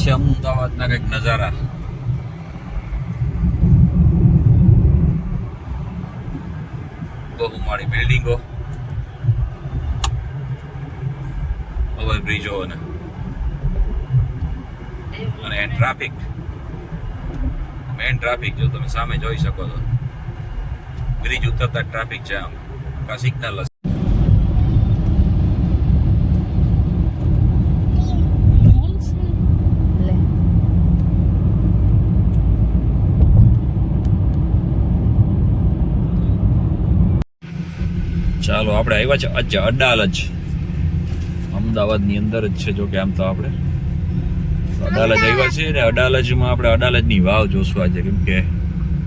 છે અમદાવાદના કંઈક નજારા. બહુમાળી બિલ્ડિંગો. ઓવર બ્રિજો અને અને ટ્રાફિક. મેન ટ્રાફિક જો તમે સામે જોઈ શકો છો બ્રિજ ઉતરતા ટ્રાફિક છે આમ. કા સિગ્નલ હશે લે ચાલો, આપણે આવ્યા છે અચ્છા, અડાલજ. અમદાવાદની અંદર જ છે, જો કે આમ તો આપણે. અડાલજ આવ્યા છે ને અડાલજમાં આપણે અડાલજની વાવ જોશું આજે, કેમ કે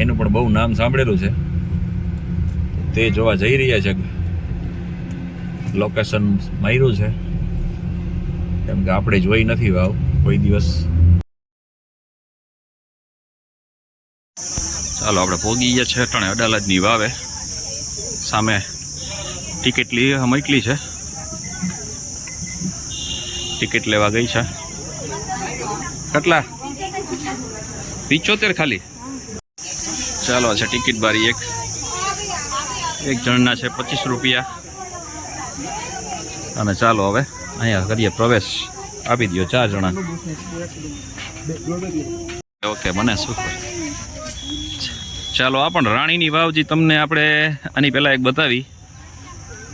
એનું પણ બહુ નામ સાંભળેલું છે. તે જોવા જઈ રહ્યા છે. લોકેશન માર્યું છે. કેમ કે આપણે જોઈ નથી વાવ, કોઈ દિવસ. ચાલો, આપણે પોગી ગયા છે અટાણે અડાલજની વાવે. સામે ટિકિટ લઈ મોકલી છે. ટિકિટ લેવા ગઈ છે. કેટલા? પિચોતેર ખાલી. ચાલો છે ટિકિટ બારી એક. એક જણના છે પચીસ રૂપિયા. અને ચાલો હવે અહીંયા કરીએ પ્રવેશ. આપી દો ચાર જણા. ઓકે, મને શું ચાલો, આ પણ રાણીની વાવજી તમને આપણે આની પહેલાં એક બતાવી.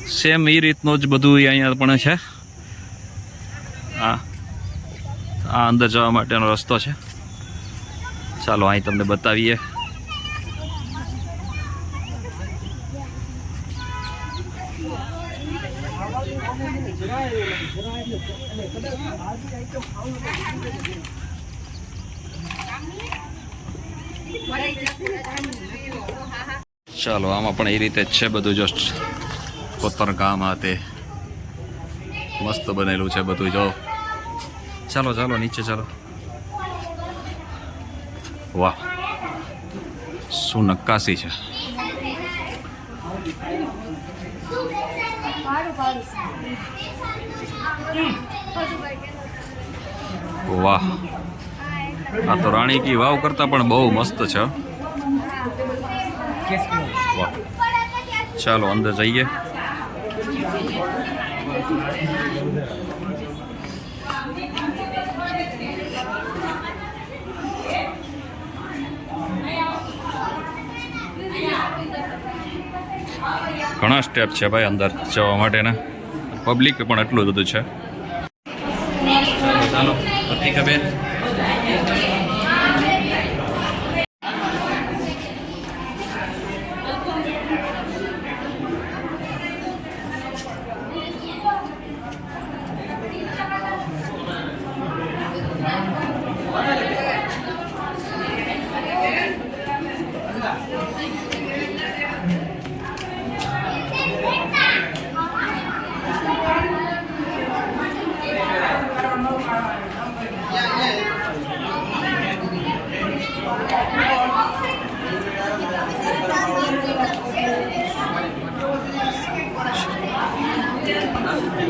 સેમ એ રીતનું જ બધું અહીંયા પણ છે. આ આ અંદર જવા માટેનો રસ્તો છે. ચાલો, અહીં તમને બતાવીએ. ચાલો, આમાં પણ એ રીતે જ છે બધું જો કોતર કામ આ તે મસ્ત બનેલું છે બધું જો. ચાલો ચાલો નીચે ચાલો. વાહ. શું નક્કાશી છે. વાહ. આ તો રાણી કી વાવ કરતા પણ બહુ મસ્ત છે. વાહ. ચાલો અંદર જઈએ. ઘણા સ્ટેપ છે ભાઈ અંદર જવા માટેના. પબ્લિક પણ એટલું બધું છે. ચાલો પ્રતિકાબેન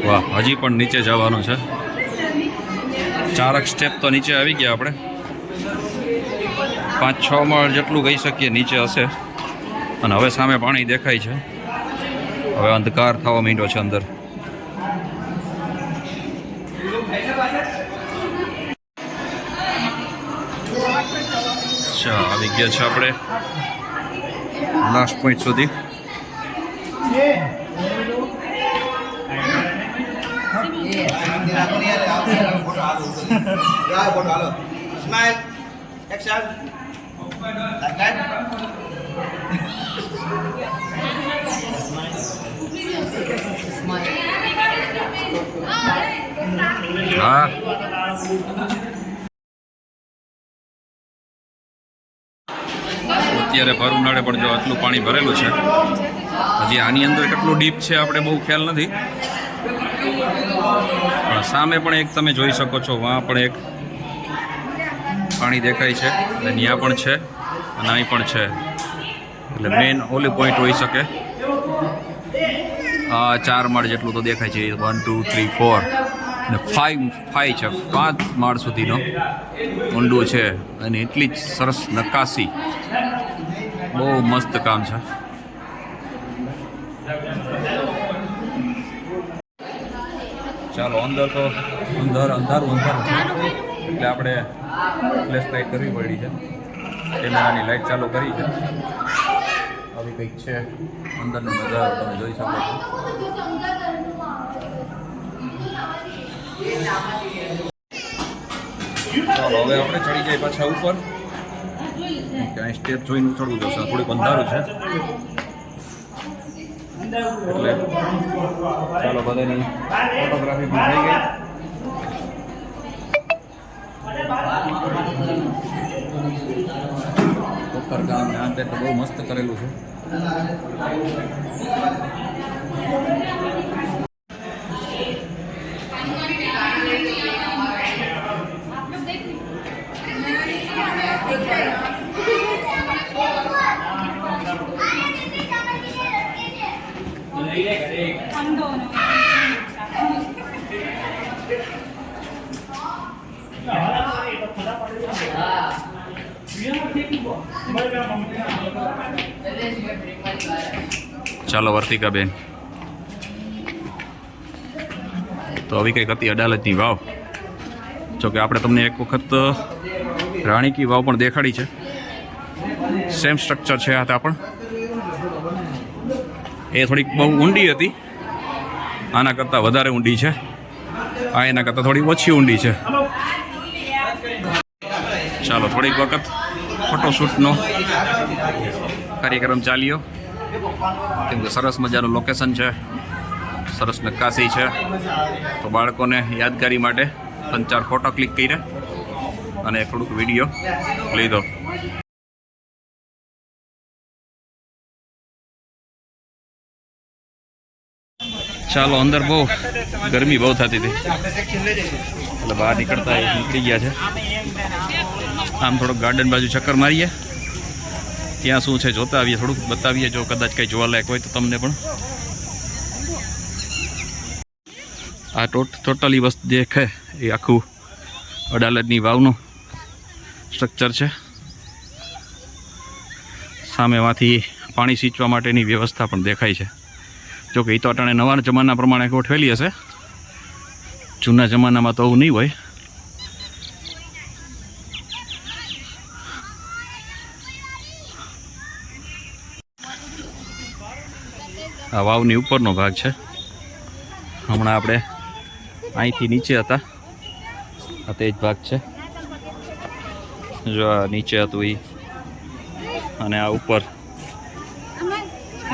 વાહ હજી પણ નીચે જવાનું છે. ચારક સ્ટેપ તો નીચે આવી ગયા આપણે. પાંચ છ માળ જેટલું કહી શકીએ, નીચે હશે. અને હવે સામે પાણી દેખાય છે. હવે અંધકાર થવા માંડ્યો છે અંદર. અચ્છા, આવી ગયા છે આપણે. લાસ્ટ પોઈન્ટ સુધી. હા અત્યારે ભર ઉનાળે પણ જો આટલું પાણી ભરેલું છે. હજી આની અંદર કેટલું ડીપ છે, આપણે બહુ ખ્યાલ નથી. સામે પણ એક તમે જોઈ શકો છો વहाँ પણ એક પાણી દેખાય છે, અને પણ છે, અને અહીં પણ છે. એટલે મેઇન ઓલી પોઈન્ટ હોઈ શકે. આ ચાર માળ જેટલું તો દેખાય છે વન ટુ થ્રી ફોર ને ફાઈવ ફાઈવ છે, પાંચ માળ સુધીનો ઊંડું છે, અને એટલી જ સરસ નકાશી. બહુ મસ્ત કામ છે. ચાલો અંદર તો અંદર અંધારું અંધારું એટલે આપણે ફ્લેશ લાઇટ કરવી પડી છે. કેમેરાની લાઇટ ચાલુ કરી છે. આવી કંઈક છે. અંદરનો નજારો તમે જોઈ શકો છો. ચાલો હવે આપણે ચડી જઈએ પાછા ઉપર. ક્યાંય સ્ટેપ જોઈને ચડવું જશે. થોડુંક અંધારું છે. એટલે ચાલો, બધાની ફોટોગ્રાફી પણ થઈ ગઈ. ને આ તે તો બહુ મસ્ત કરેલું છે. ચાલો વર્તિકાબેન તો આવી કંઈક હતી અડાલજની વાવ. જો કે આપણે તમને એક વખત રાણી કી વાવ પણ દેખાડી છે. સેમ સ્ટ્રક્ચર છે આ પણ. એ થોડીક બહુ ઊંડી હતી. આના કરતાં વધારે ઊંડી છે. આ એના કરતાં થોડી ઓછી ઊંડી છે. ચાલો, થોડીક વખત ફોટોશૂટનો કાર્યક્રમ ચાલ્યો. કેમ કે સરસ મજાનું લોકેશન છે. સરસ નક્કાશી છે. તો બાળકોને યાદગારી માટે ત્રણ ચાર ફોટો ક્લિક કર્યા અને થોડુંક વીડિયો લીધો. ચાલો, અંદર બહુ ગરમી બહુ થતી હતી. એટલે બહાર નીકળતા નીકળી ગયા છે. આમ થોડુંક ગાર્ડન બાજુ ચક્કર મારીએ. ત્યાં શું છે જોતા આવીએ, થોડુંક બતાવીએ, જો કદાચ કંઈ જોવાલાયક હોય તો તમને પણ. આ ટોટ ટોટલી વસ્તુ જે છે એ આખું અડાલજની વાવનું સ્ટ્રક્ચર છે. સામેમાંથી પાણી સિંચવા માટેની વ્યવસ્થા પણ દેખાય છે. જો કે એ તો અટાણે નવા જમાના પ્રમાણે ગોઠવેલી હશે. જૂના જમાનામાં તો આવું નહીં હોય. આ વાવની ઉપરનો ભાગ છે. હમણાં આપણે અહીંથી નીચે હતા. આ તે જ ભાગ છે. જો નીચે હતું એ અને આ ઉપર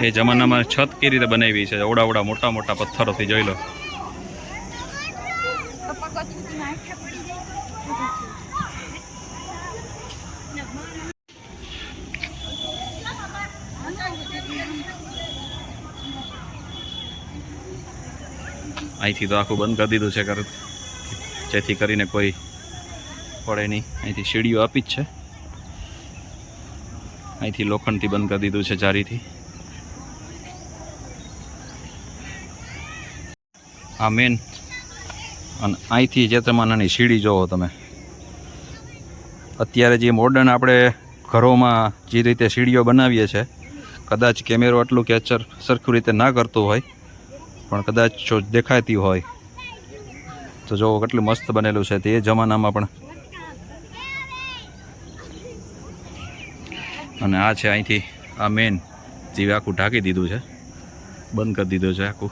એ જમાનામાં છત કેવી રીતે બનાવી છે? ઓડા ઓડા મોટા મોટા પથ્થરોથી જોઈ લો. અહીંથી તો આખું બંધ કરી દીધું છે કર જેથી કરીને કોઈ પડે નહીં. અહીંથી સીડીઓ આપી જ છે. અહીંથી લોખંડથી બંધ કરી દીધું છે જારીથી આ મેન અને અહીંથી જે જમાનાની સીડી જોવો તમે. અત્યારે જે મોડર્ન આપણે ઘરોમાં જે રીતે સીડીઓ બનાવીએ છીએ કદાચ કેમેરો આટલું કેચર સરખું રીતે ના કરતું હોય, પણ કદાચ જો દેખાતી હોય, તો જો કેટલું મસ્ત બનેલું છે તે જમાનામાં પણ. અને આ છે અહીંથી આ મેન જે આખું ઢાંકી દીધું છે. બંધ કરી દીધું છે આખું.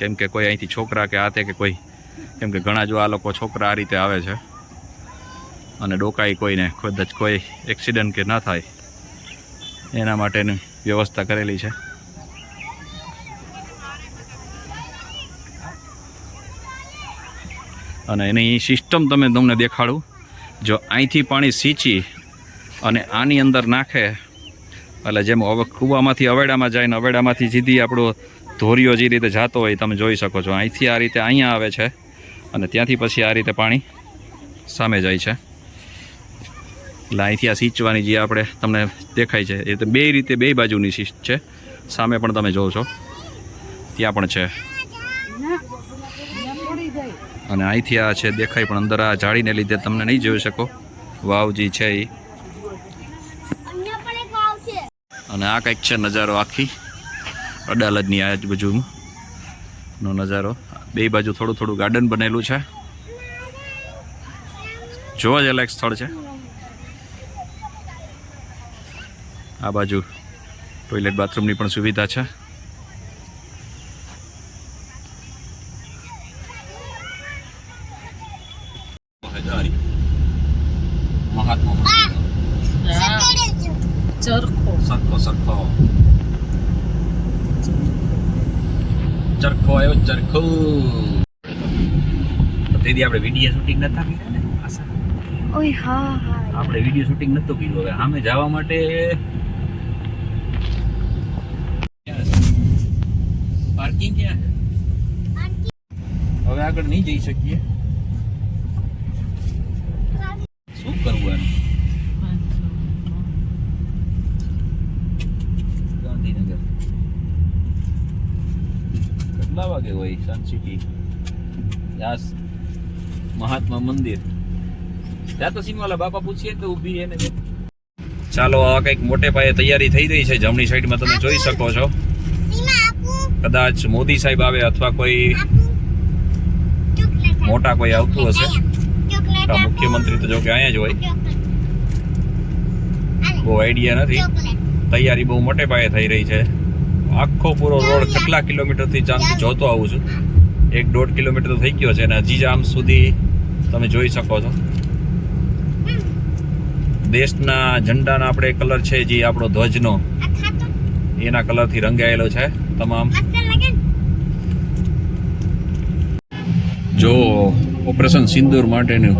કેમ કે કોઈ અહીંથી છોકરા કે આ તે કે કોઈ, કેમ કે ઘણા જો આ લોકો છોકરા આ રીતે આવે છે. અને ડોકાઈ કોઈને કદાચ કોઈ એક્સિડન્ટ કે ના થાય. એના માટેની વ્યવસ્થા કરેલી છે. અને એની સિસ્ટમ તમે તમને દેખાડું. જો અહીંથી પાણી સીંચી અને આની અંદર નાખે, એટલે જેમ હવે કૂવામાંથી અવેડામાં જાય ને અવેડામાંથી સીધી આપણો ધોરીઓ જે રીતે જતો હોય તમે જોઈ શકો છો. અહીંથી આ રીતે અહીંયા આવે છે અને ત્યાંથી પછી આ રીતે પાણી સામે જાય છે. એટલે અહીંથી આ સિંચવાની જે આપણે તમને દેખાય છે એ તો બે રીતે બે બાજુની સિસ્ટ છે. સામે પણ તમે જોવો છો. ત્યાં પણ છે. અને અહીંથી આ છે દેખાય પણ અંદર આ જાળીને લીધે તમને નહીં જોઈ શકો. વાવજી છે એ અને આ કંઈક છે નજારો આખી. અડાલજની આજુબાજુનો નજારો. બે બાજુ થોડું થોડું ગાર્ડન બનેલું છે. જોવા જેલા એક સ્થળ છે. આ બાજુ ટોયલેટ બાથરૂમની પણ સુવિધા છે મહાત્મા સકડે છે ચરખો સરખો સરખો ચરખો આવ્યો ચરખો તેથી આપણે વીડિયો શૂટિંગ નતા કર્યા ને? આશા? ઓય હા હા. આપણે વીડિયો શૂટિંગ નતો કર્યું. હવે સામે જવા માટે પાર્કિંગ ક્યાં હવે આગળ નહીં જઈ શકીએ. શું કરવું એનું? ગાંધીનગર. કેટલા વાગે હોય સન સિટી યાસ. મહાત્મા મંદિર. ત્યાં તો સિંહવાલા બાપા પૂછીએ તો ઊભી એને ચાલો, આ કંઈક મોટે પાયે તૈયારી થઈ રહી છે. જમણી સાઈડમાં તમે જોઈ શકો છો. કદાચ મોદી સાહેબ આવે અથવા કોઈ મોટા કોઈ આવતું હશે. મુખ્યમંત્રી તો જો કે અહીંયા જ હોય. બહુ આઈડિયા નથી. તૈયારી બહુ મોટે પાયે થઈ રહી છે. આખો પૂરો રોડ કેટલા કિલોમીટરથી ચાંદથી જોતો આવું છું. એક દોઢ કિલોમીટર તો થઈ ગયો છે અને હજી જામ સુધી તમે જોઈ શકો છો દેશના ઝંડાના આપણે કલર છે જે આપણો ધ્વજનો એના કલરથી રંગાયેલો છે તમામ? જો ઓપરેશન સિંદૂર માટેનું